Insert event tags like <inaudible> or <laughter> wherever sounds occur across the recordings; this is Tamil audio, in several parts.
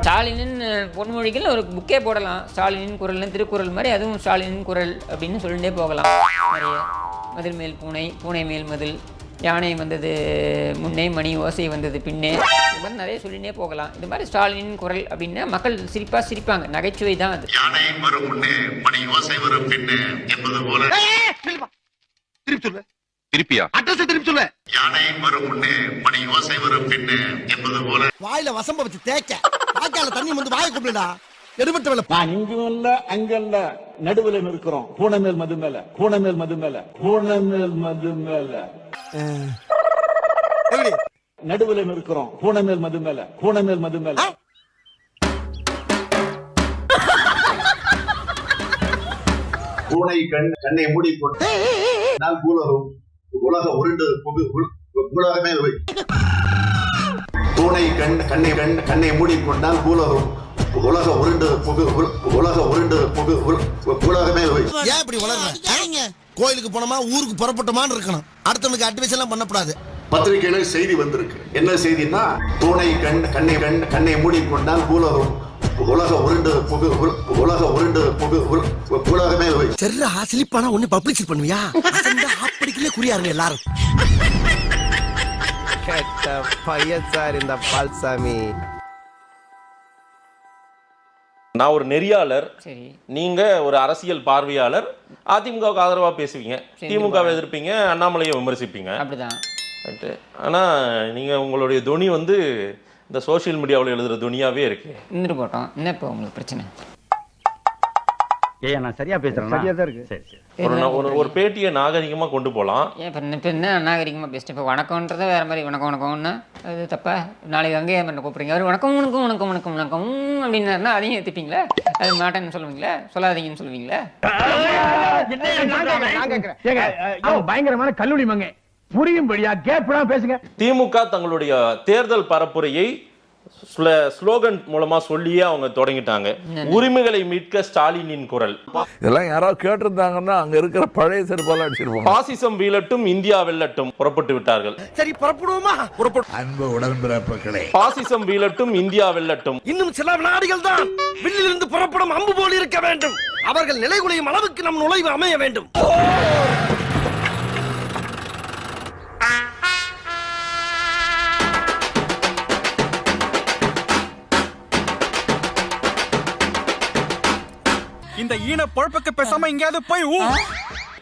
ஸ்டாலினின் பொன்மொழிகள் ஒரு புக்கே போடலாம். ஸ்டாலினின் குரல்னு திருக்குறள் மாதிரி அதுவும் ஸ்டாலினின் குரல் அப்படின்னு சொல்லிட்டே போகலாம். நிறைய மதில் மேல் பூனை பூனை மேல் மதில் யானை வந்தது முன்னே மணி ஓசை வந்தது பின்னே இது மாதிரி நிறைய சொல்லினே போகலாம். இது மாதிரி ஸ்டாலினின் குரல் அப்படின்னா மக்கள் சிரிப்பாக சிரிப்பாங்க. நகைச்சுவை தான் அது. யானை வரும் முன்னே மணி ஓசை வரும் பின்னே என்பது போல திருப்பி சொல்லு. திருப்பியா? அட்ரஸ் திருப்பி சொல்லு. யானை வரும் முன்னே மணி ஓசை வரும் பின்னே என்பது போல. வாயில வசம்ப வச்சு தேய்க்க. வாய்க்கால தண்ணி வந்து வாயை கூப்பிடுடா எடுபட்ட வேலை நான் இங்கும் இல்ல அங்க இல்ல நடுவுல இருக்கிறோம் பூனமேல் மது மேல மது மேல மது மேல. நடுவுல இருக்கிறோம் பூனமேல் மது மேல மது மேல. பூனை கண் கண்ணை மூடி கொண்டால் பூலகம் உலக உருண்டு உலகமே. பூனை கண் கண்ணை கண் கண்ணை மூடி கொண்டால் பூலகம் உலக உருண்டு உலக உருண்டு உலகமே. ஏன் இப்படி வளர்ற கோயிலுக்கு போனோமா ஊருக்கு புறப்பட்டோமான்னு இருக்கணும். அடுத்தவனுக்கு அட்வைஸ் எல்லாம் பண்ணக்கூடாது பத்திரிகையில செய்தி வந்திருக்கு. என்ன செய்தின்னா பூனை கண் கண்ணை கண் கண்ணை மூடி கொண்டால் பூலகம் உலக உருண்டு புகு உல்- உலக உருண்டு புகு உல்- உலகமே. சரிடா சிலிப்பானா ஒண்ணு பப்ளிசிட் பண்ணுவியா? அப்படிக்குள்ளே குறியாருங்க எல்லாரும். கெட்ட பையன் சார் இந்த பால்சாமி. நான் ஒரு நெறியாளர். நீங்க ஒரு அரசியல் பார்வையாளர். அதிமுகவுக்கு ஆதரவா பேசுவீங்க. திமுகவை எதிர்ப்பீங்க அண்ணாமலையை விமர்சிப்பீங்க. அப்படிதான். ஆனா நீங்க உங்களுடைய துணி வந்து இந்த சோஷியல் மீடியாவில் எழுதுற துணியாவே இருக்கு. இருந்துட்டு போட்டோம். என்ன இப்போ உங்களுக்கு பிரச்சனை? ஏய் நான் சரியா பேசுறேன்? சரியா தான் இருக்கு. சரி சரி. ஒரு நா- ஒரு ஒரு பேட்டியை நாகரிகமா கொண்டு போலாம். ஏன் இப்போ இப்போ என்ன நாகரிகமாக பேசிட்டு இப்போ வணக்கம்ன்றத வேறு மாதிரி வணக்கம் வணக்கம்னா அது தப்பா? நாளைக்கு அங்கேயே என்ன கூப்பிடுறீங்க. அவர் வணக்கம் வணக்கம் வணக்கம் வணக்கம் வணக்கம் அப்படின்னாருன்னா அதையும் ஏற்றுப்பீங்களா அது மாட்டேன்னு சொல்லுவீங்களா? சொல்லாதீங்கன்னு சொல்லுவீங்களா? ஏங்க அவன் பயங்கரமான கல்லூரி மங்க புரியும்படியா கேப்லாம் பேசுங்க. திமுக தங்களுடைய தேர்தல் பரப்புரையை ஸ்ல- ஸ்லோகன் மூலமா சொல்லியே அவங்க தொடங்கிட்டாங்க. உரிமைகளை மீட்க ஸ்டாலினின் குரல். இதெல்லாம் யாராவது கேட்டிருந்தாங்கன்னா அங்க இருக்கிற பழைய செருப்பெல்லாம் அடிச்சிருப்போம் பாசிசம் வீழட்டும் இந்தியா வெல்லட்டும் புறப்பட்டு விட்டார்கள். சரி புறப்படுவோமா? அன்பு உடன்பிறப்புகளே பாசிசம் வீழட்டும் இந்தியா வெல்லட்டும். இன்னும் சில வினாடிகள் தான். வில்லிலிருந்து புறப்படும் அம்பு போல் இருக்க வேண்டும். அவர்கள் நிலைகுலையும் அளவுக்கு நம் நுழைவு அமைய வேண்டும். ஈன பொழப்புக்கு பேசாம எங்கேயாவது போய் ஊ.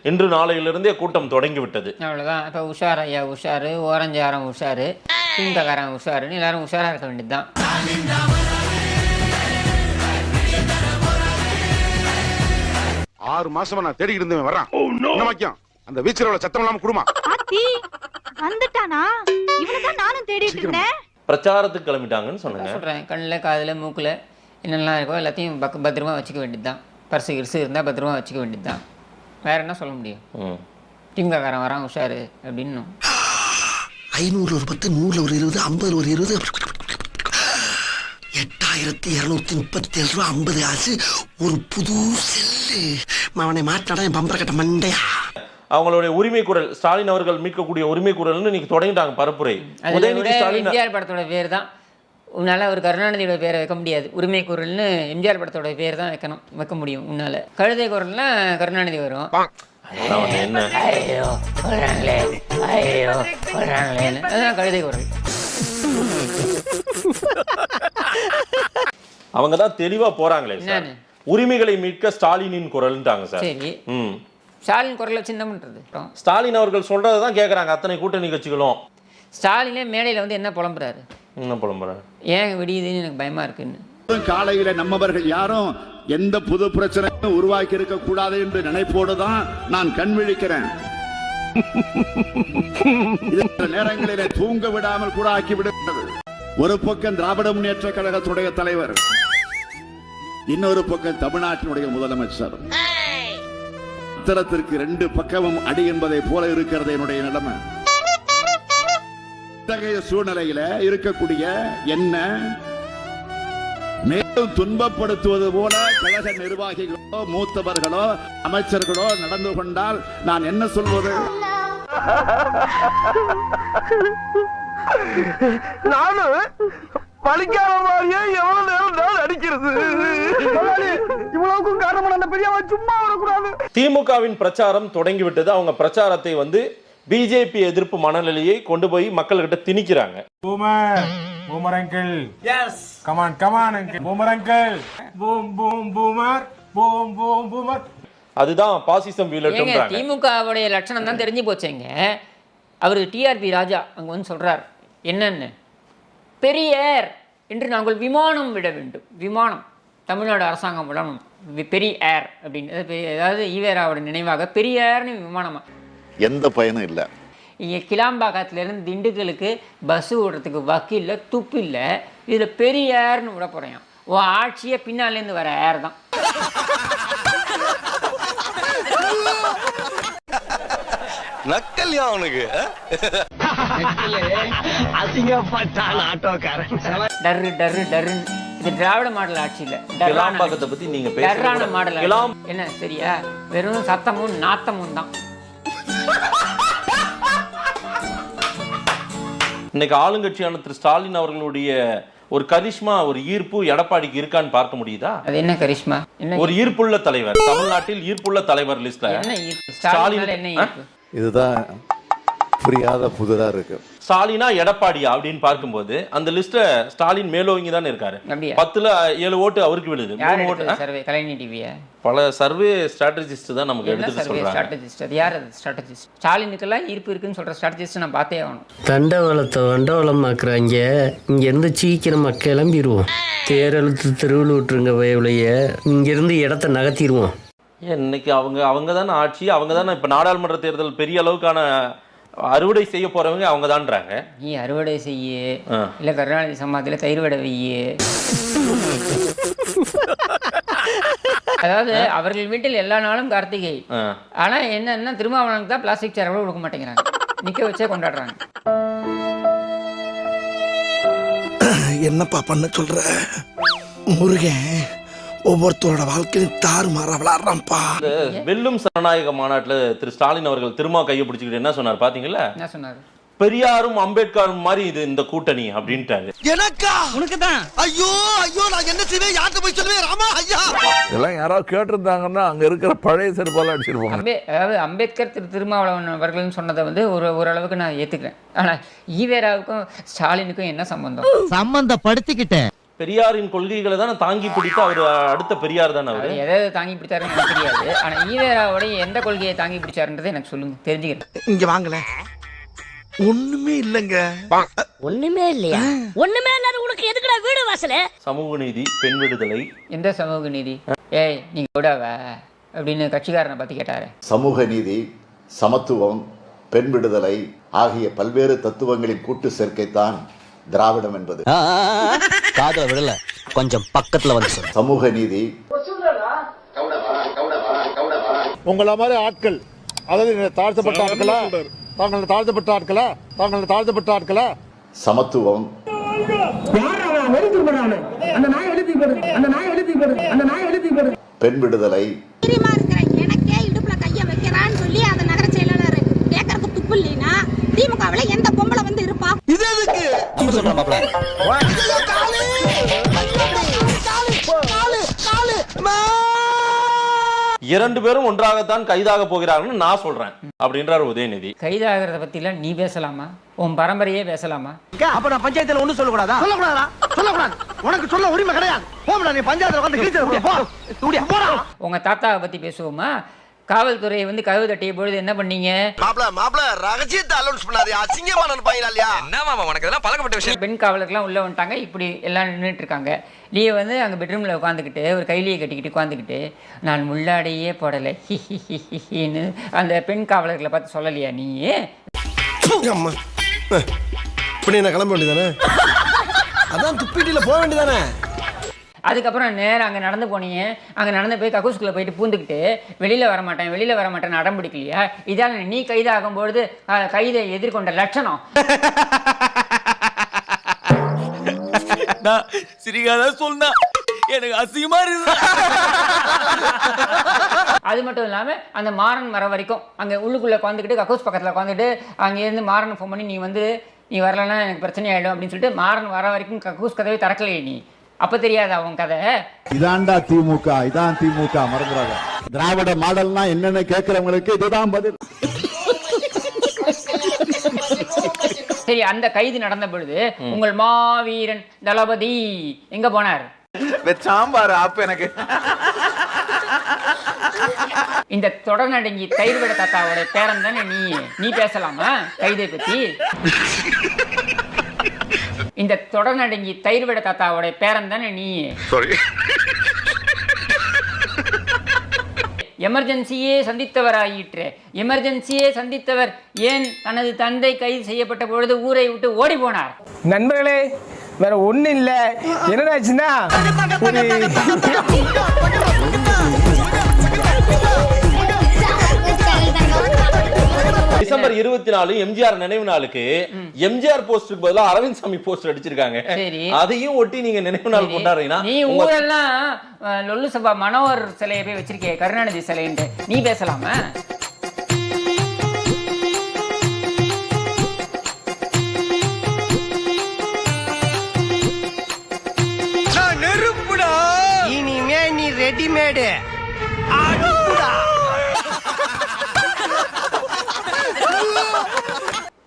இன்று நாளையிலிருந்தே கூட்டம் தொடங்கி விட்டது அவ்வளோதான் இப்போ உஷார் ஐயா உஷாரு ஓரஞ்சாரம் உஷாரு திமுககாரன் உஷாருன்னு எல்லாரும் உஷாராக இருக்க வேண்டியது தான் ஆறு மாசமா நான் தேடிக்கிட்டு இருந்தேன் வர்றான். என்ன வாக்கியம் அந்த வீச்சரோட சத்தம் இல்லாம குடுமா? ஆத்தி வந்துட்டானா? இவனைதான் நானும் தேடிட்டு இருந்தேன். பிரச்சாரத்துக்கு கிளம்பிட்டாங்கன்னு சொன்னாங்க சொல்கிறேன் கண்ணில் காதில் மூக்கில் என்னெல்லாம் இருக்கோ எல்லாத்தையும் பக்க பத்திரமா வச்சுக்க வேண்டியது தான் பர்ஸு கிரிசு இருந்தால் பத்திரமா வச்சுக்க வேண்டியது தான் வேறு என்ன சொல்ல முடியும். திமுககாரன் வரான் உஷாரு அப்படின்னு. ஐநூறுல ஒரு பத்து நூறுல ஒரு இருபது ஐம்பதுல ஒரு இருபது. எட்டாயிரத்தி இருநூத்தி முப்பத்தி ஏழு ரூபா ஐம்பது காசு ஒரு புது செல்லு. அவனை மாட்டாடா என் பம்பர கட்ட மண்டையா? அவங்களுடைய உரிமை குரல் ஸ்டாலின் அவர்கள் மீட்கக்கூடிய உரிமை குரல்னு இன்னைக்கு தொடங்கிட்டாங்க பரப்புரை. உதயநிதி ஸ்டாலின் படத்தோட பேர் தான். உன்னால் ஒரு கருணாநிதியோட பேரை வைக்க முடியாது. உரிமை குரல்னு எம்ஜிஆர் படத்தோட பேர் தான் வைக்கணும் வைக்க முடியும் உன்னால். கழுதை குரல்னா கருணாநிதி வரும். என்ன? ஐயோ ஐயோ அதுதான் கழுதை குரல். அவங்க தான் தெளிவா போறாங்களே சார்? உரிமைகளை மீட்க ஸ்டாலினின் குரல்ன்றாங்க சார். சரி. ம். ஸ்டாலின் குரலை சின்ன பண்ணுறது அப்புறம். ஸ்டாலின் அவர்கள் சொல்றதை தான் கேட்குறாங்க அத்தனை கூட்டணி கட்சிகளும். ஸ்டாலினே மேடையில் வந்து என்ன புலம்புறாரு? என்ன புலம்புறாங்க ஏன் விடியுதுன்னு எனக்கு பயமா இருக்குன்னு. காலையில நம்மவர்கள் யாரும் எந்த புது பிரச்சனையும் உருவாக்கி இருக்க கூடாது என்று நினைப்போடு தான் நான் கண் விழிக்கிறேன். <laughs> நேரங்களிலே தூங்க விடாமல் கூட ஆக்கி விடுகிறது ஒரு பக்கம் திராவிட முன்னேற்ற கழகத்துடைய தலைவர் இன்னொரு பக்கம் தமிழ்நாட்டினுடைய முதலமைச்சர். உத்தரத்திற்கு ரெண்டு பக்கமும் அடி என்பதை போல இருக்கிறது என்னுடைய நிலைமை. இத்தகைய சூழ்நிலையில இருக்கக்கூடிய என்ன மேலும் துன்பப்படுத்துவது போல கழக நிர்வாகிகளோ மூத்தவர்களோ அமைச்சர்களோ நடந்து கொண்டால் நான் என்ன சொல்வது? நானும் பழிக்காத மாதிரியே எவ்வளவு நேரம் நான் அடிக்கிறது? இவ்வளவுக்கும் காரணம் அந்த பெரியவா சும்மா வரக்கூடாது திமுகவின் பிரச்சாரம் தொடங்கிவிட்டது. அவங்க பிரச்சாரத்தை வந்து பிஜேபி எதிர்ப்பு மனநிலையை கொண்டு போய் மக்கள்கிட்ட திணிக்கிறாங்க. Boomer boomer uncle. Yes come on come on uncle boomer uncle. Boom boom boomer. Boom boom boomer. அதுதான் பாசிசம் ஏங்க வீழட்டும்ன்றாங்க திமுகவுடைய லட்சணம் தான் தெரிஞ்சு போச்சேங்க. அவர் டிஆர்பி ராஜா அங்கே வந்து சொல்றார். என்னன்னு? பெரியார் என்று நாங்கள் விமானம் விட வேண்டும். விமானம். தமிழ்நாடு அரசாங்கம் விடணும். வி- பெரிய ஏர் அப்படின்னு. அதாவது பெரிய- அதாவது ஈவேராவோட நினைவாக பெரியார்னு விமானமா? எந்த பயனும் இல்லை. இங்கே கிளாம்பாக்கத்துலேருந்து திண்டுக்கலுக்கு பஸ் ஓடுறதுக்கு வக்கு இல்லை துப்பு இல்லை. இதில் பெரியார்னு விட போகிறேன் உன் ஆட்சியே பின்னாலேருந்து வர ஏர் தான். நக்கல்யா அவனுக்கு அசிங்கப்பட்டான் ஆட்டோக்காரன். டர்ரு டர்ரு டர்ருன்னு. இது திராவிட மாடல் ஆட்சி இல்லை. டர்ரான கிளாம்பாக்கத்தை பத்தி நீங்க பேசுறது டர்ரான மாடல். என்ன சரியா? வெறும் சத்தமும் நாத்தமும் தான். இன்னைக்கு ஆளுங்கட்சியான திரு ஸ்டாலின் அவர்களுடைய ஒரு கரிஷ்மா ஒரு ஈர்ப்பு எடப்பாடிக்கு இருக்கான்னு பார்க்க முடியுதா? அது என்ன கரிஷ்மா? ஒரு ஈர்ப்புள்ள தலைவர். தமிழ்நாட்டில் ஈர்ப்புள்ள தலைவர் லிஸ்ட்ல. ஸ்டாலின் இதுதான் புரியாத புதிரா இருக்கு. ஸ்டாலினா எடப்பாடியா அப்படின்னு பார்க்கும்போது அந்த லிஸ்ட்ல ஸ்டாலின் மேலோங்கி தானே இருக்காரு? பத்துல ஏழு ஓட்டு அவருக்கு விழுது. மூணு சர்வே கலைஞர் டிவியா பல சர்வே ஸ்ட்ராட்டஜிஸ்ட் தான் நமக்கு சர்வே சொல்றாங்க. ஸ்ட்ராட்டஜிஸ்ட் அது யார் அது ஸ்ட்ராட்டஜிஸ்ட் ஸ்டாலினுக்கெல்லாம் ஈர்ப்பு இருக்குன்னு சொல்ற ஸ்ட்ராட்டஜிஸ்ட் நான் பார்த்தே ஆகணும். தண்டவளத்தை வண்டவளமாக்குறாங்க. இங்கேருந்து சீக்கிரமா கிளம்பிடுவோம் தேரெழுத்து தெருவில் விட்டுருங்க வயவுலைய. இங்கேருந்து இடத்த நகர்த்திடுவோம் ஏன் இன்னைக்கு அவங்க அவங்க தானே ஆட்சி அவங்க தானே இப்ப நாடாளுமன்ற தேர்தல் பெரிய அளவுக்கான அறுவடை செய்ய போறவங்க அவங்க தான்றாங்க நீ அறுவடை செய்யு. ஆ. இல்ல கருணாநிதி சமாதியில தயிர் வடை வையு. அதாவது அவர்கள் வீட்டில் எல்லா நாளும் கார்த்திகை. ஆனா என்னன்னா திருமாவளவனுக்கு தான் பிளாஸ்டிக் சேர் கூட கொடுக்க மாட்டேங்கிறாங்க. நிக்க வச்சே கொண்டாடுறாங்க. என்னப்பா பண்ண சொல்ற? முருகன். ஒவ்வொருத்தரோட வாழ்க்கையும் தாறுமாறா விளாடுறான்ப்பா வெல்லும் சனநாயக மாநாட்டுல திரு ஸ்டாலின் அவர்கள் திரும்ப கையை பிடிச்சிக்கிட்டு என்ன சொன்னார் பாத்தீங்களா? என்ன சொன்னாரு? பெரியாரும் அம்பேத்கரும் மாதிரி இது இந்த கூட்டணி அப்படின்ட்டாரு. எனக்கா? உனக்கு தான் ஐயோ ஐயோ நான் என்ன செய்வேன்? யார்கிட்ட போய் சொல்லுவேன்? ராமா ஐயா. இதெல்லாம் யாராவது கேட்டிருந்தாங்கன்னா அங்க இருக்கிற பழைய செருப்பால அடிச்சிருப்பாங்க. அம்பே அதாவது அம்பேத்கர் திரு திருமாவளவன் அவர்கள்னு சொன்னதை வந்து ஒரு ஓரளவுக்கு நான் ஏத்துக்கிறேன். ஆனா ஈவேராவுக்கும் ஸ்டாலினுக்கும் என்ன சம்பந்தம்? சம்பந்தப்படுத்திக்கிட்டேன். பெரியாரின் கொள்கைகளை தானே தாங்கி பிடித்து அவர் அடுத்த பெரியார் தானே அவரு? எதை எதை தாங்கி பிடிச்சாருன்னு எனக்கு தெரியாது. ஆனா ஈவேராவுடைய எந்த கொள்கையை தாங்கி பிடிச்சாருன்றதை எனக்கு சொல்லுங்க. தெரிஞ்சுக்கிறேன். இங்க வாங்கல ஒண்ணுமே இல்லைங்க. ஒண்ணுமே இல்லையா? ஒண்ணுமே இல்லாத உனக்கு எதுக்குடா வீடு வாசல? சமூக நீதி பெண் விடுதலை. எந்த சமூக நீதி? ஏய் நீங்க விடாவ அப்படின்னு கட்சிக்காரனை பத்தி கேட்டாரு. சமூக நீதி சமத்துவம் பெண் விடுதலை ஆகிய பல்வேறு தத்துவங்களின் கூட்டு சேர்க்கைத்தான் திராவிடம் என்பது. காதல விடல கொஞ்சம் பக்கத்துல வந்து சொல்லு. சமூக நீதி. உங்கள மாதிரி ஆட்கள் அதாவது தாழ்த்தப்பட்ட ஆட்களா? தாங்கள் தாழ்த்தப்பட்ட ஆட்களா? தாங்கள் தாழ்த்தப்பட்ட ஆட்களா? சமத்துவம். பெண் விடுதலை. தெரியுமா இருக்கிற எனக்கே இடுப்புல கைய வைக்கிறான்னு சொல்லி அந்த நகர செயலாளர் கேட்கறதுக்கு துப்பு இல்லைன்னா திமுகவுல எந்த பொம்பளை வந்து இருப்பா? எதுக்கு? இரண்டு பேரும் ஒன்றாகத்தான் கைதாக போகிறார்கள்னு நான் சொல்றேன் அப்படின்றார் உதயநிதி. கைதாகிறத பத்திலாம் நீ பேசலாமா? உன் பரம்பரையே பேசலாமா? அப்ப நான் பஞ்சாயத்துல ஒண்ணும் சொல்லக்கூடாதா? சொல்லக்கூடாதா சொல்லக்கூடாது. உனக்கு சொல்ல உரிமை கிடையாது. போம்டா நீ பஞ்சாயத்துல வந்து கிழிச்சு போடா. உங்க தாத்தாவை பத்தி பேசுவோமா? காவல்துறையை வந்து கதவு தட்டிய பொழுது என்ன பண்ணீங்க? மாப்ள மாப்ள ரகசியத்தை அலௌன்ஸ் பண்ணாதே. அசிங்கமா நினைப்பாங்களா இல்லையா? என்ன மாமா உனக்கு இதெல்லாம் பழக்கப்பட்ட விஷயம். பெண் காவலர்கள்லாம் உள்ள வந்துட்டாங்க. இப்படி எல்லாம் நின்றுட்டு இருக்காங்க. நீ வந்து அங்கே பெட்ரூமில் உட்காந்துக்கிட்டு ஒரு கைலியை கட்டிக்கிட்டு உட்காந்துக்கிட்டு நான் முள்ளாடையே போடலை. ஹி ஹி ஹி ஹி ஹின்னு அந்த பெண் காவலர்களை பார்த்து சொல்லலையா நீ? அம்மா. இப்படி என்ன கிளம்ப வேண்டியதானே அதான் துப்பிட்டில போக வேண்டியதானே அதுக்கப்புறம் நேரம் அங்கே நடந்து போனீங்க. அங்கே நடந்து போய் கக்கூஸ்குள்ளே போயிட்டு பூந்துக்கிட்டு வெளியில் வர மாட்டேன் வெளியில் வர மாட்டேன் அடம் பிடிக்கலையா? இதால் நீ கைதாகும்பொழுது கைதை எதிர்கொண்ட லட்சணம். சிரிக்காத சொன்னா எனக்கு அசிங்கமா இருக்கு அது மட்டும் இல்லாமல் அந்த மாறன் வர வரைக்கும் அங்கே உள்ளுக்குள்ளே உட்காந்துக்கிட்டு கக்கூஸ் பக்கத்தில் உட்காந்துட்டு அங்கேருந்து மாறன் ஃபோன் பண்ணி நீ வந்து நீ வரலன்னா எனக்கு பிரச்சனை ஆயிடும் அப்படின்னு சொல்லிட்டு மாறன் வர வரைக்கும் கக்கூஸ் கதவை திறக்கலையே நீ. அப்ப தெரியாதா அவன் கதை? இதான்டா திமுக இதான் திமுக மறந்துடாத திராவிட மாடல்னா என்னன்னு கேட்கிறவங்களுக்கு இதுதான் பதில். சரி அந்த கைது நடந்த பொழுது உங்கள் மாவீரன் தளபதி எங்க போனார்? சாம்பார் ஆப்பு எனக்கு. இந்த தொடர்நடங்கி தயிர் விட தாத்தாவோட பேரன் தானே நீ? நீ பேசலாமா? கைதை பத்தி? இந்த தொடர்நடங்கி தயிர் விட தாத்தாவோட பேரன் தானே நீ சாரி எமர்ஜென்சியே சந்தித்தவர் ஆயிற்று எமர்ஜென்சியே சந்தித்தவர் ஏன் தனது தந்தை கைது செய்யப்பட்ட பொழுது ஊரை விட்டு ஓடி போனார்? நண்பர்களே வேற ஒண்ணு இல்ல. என்னடாச்சுன்னா <laughs> டிசம்பர் இருபத்தி நாலு எம்ஜிஆர் நினைவு நாளுக்கு எம்ஜிஆர் போஸ்டுக்கு பதிலா அரவிந்த் சாமி போஸ்டர் அடிச்சிருக்காங்க. சரி. அதையும் ஒட்டி நீங்க நினைவு நாள் கொண்டாடுறீங்கன்னா நீ ஊரெல்லாம் லொல்லு சபா மனோகர் சிலையை போய் வச்சிருக்கே கருணாநிதி சிலைன்ட்டு. நீ பேசலாமா? ரெடிமேடு.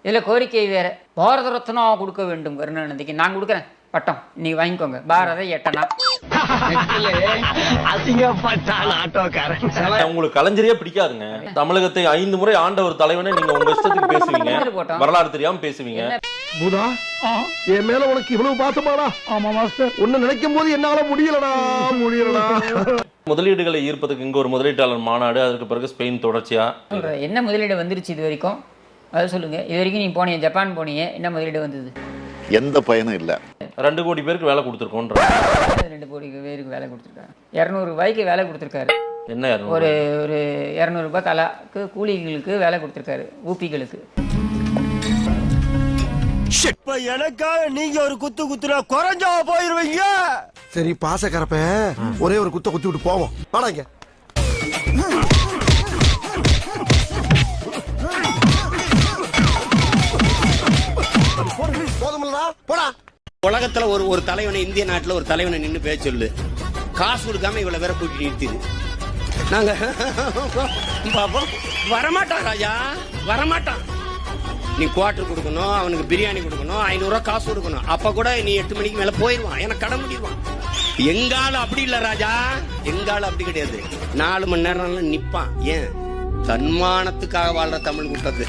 இதுல கோரிக்கை வேற. பாரத ரத்னா கொடுக்க வேண்டும் கருணாநிதிக்கு நான் கொடுக்குறேன். பட்டம். நீ வாங்கிக்கோங்க. பாரத எட்டனா. உங்களுக்கு கலைஞரே பிடிக்காதுங்க. தமிழகத்தை ஐந்து முறை ஆண்ட ஒரு தலைவனை நீங்க உங்க இஷ்டத்துக்கு பேசுவீங்க. வரலாறு தெரியாம பேசுவீங்க. பூதா என் மேல உனக்கு இவ்வளவு பாசமாடா? ஆமா மாஸ்டர். ஒன்னு நினைக்கும் போது என்னால முடியலடா. முடியலடா. முதலீடுகளை ஈர்ப்பதற்கு இங்க ஒரு முதலீட்டாளர் மாநாடு அதற்கு பிறகு ஸ்பெயின் தொடர்ச்சியா. என்ன முதலீடு வந்துருச்சு இது வரைக்கும்? அதை சொல்லுங்க. இது வரைக்கும் நீ போனீங்க ஜப்பான் போனீங்க என்ன முதலீடு வந்தது? எந்த பயனும் இல்ல. ரெண்டு கோடி பேருக்கு வேலை கொடுத்துருக்கோன்ற. ரெண்டு கோடி பேருக்கு வேலை கொடுத்துருக்காரு இரநூறு ரூபாய்க்கு வேலை கொடுத்துருக்காரு. என்ன? ஒரு ஒரு இரநூறுபா தலாக்கு கூலிகளுக்கு வேலை கொடுத்துருக்காரு ஊப்பிகளுக்கு இப்ப எனக்காக நீங்க ஒரு குத்து குத்துனா குறைஞ்சா போயிருவீங்க. சரி பாசக்கரப்ப ஒரே ஒரு குத்த குத்தி விட்டு போவோம். வாடாங்க போதுமில்லடா போடா. உலகத்துல ஒரு ஒரு தலைவனை இந்திய நாட்டுல ஒரு தலைவனை நின்னு பேச சொல்லு. காசு கொடுக்காம இவ்வளவு பேரை கூட்டி நிறுத்திது நாங்க பாப்போம். வரமாட்டான் ராஜா. வரமாட்டான் நீ குவார்டர் கொடுக்கணும் அவனுக்கு பிரியாணி கொடுக்கணும் ஐநூறு ரூபா காசு கொடுக்கணும். அப்ப கூட நீ எட்டு மணிக்கு மேல போயிருவான். எனக்கு கடன் முடிடுவான் எங்கால அப்படி இல்ல ராஜா. எங்கால அப்படி கிடையாது. நாலு மணி நேரம் நிப்பான். ஏன்? தன்மானத்துக்காக வாழ்ற தமிழ் கூட்டத்து.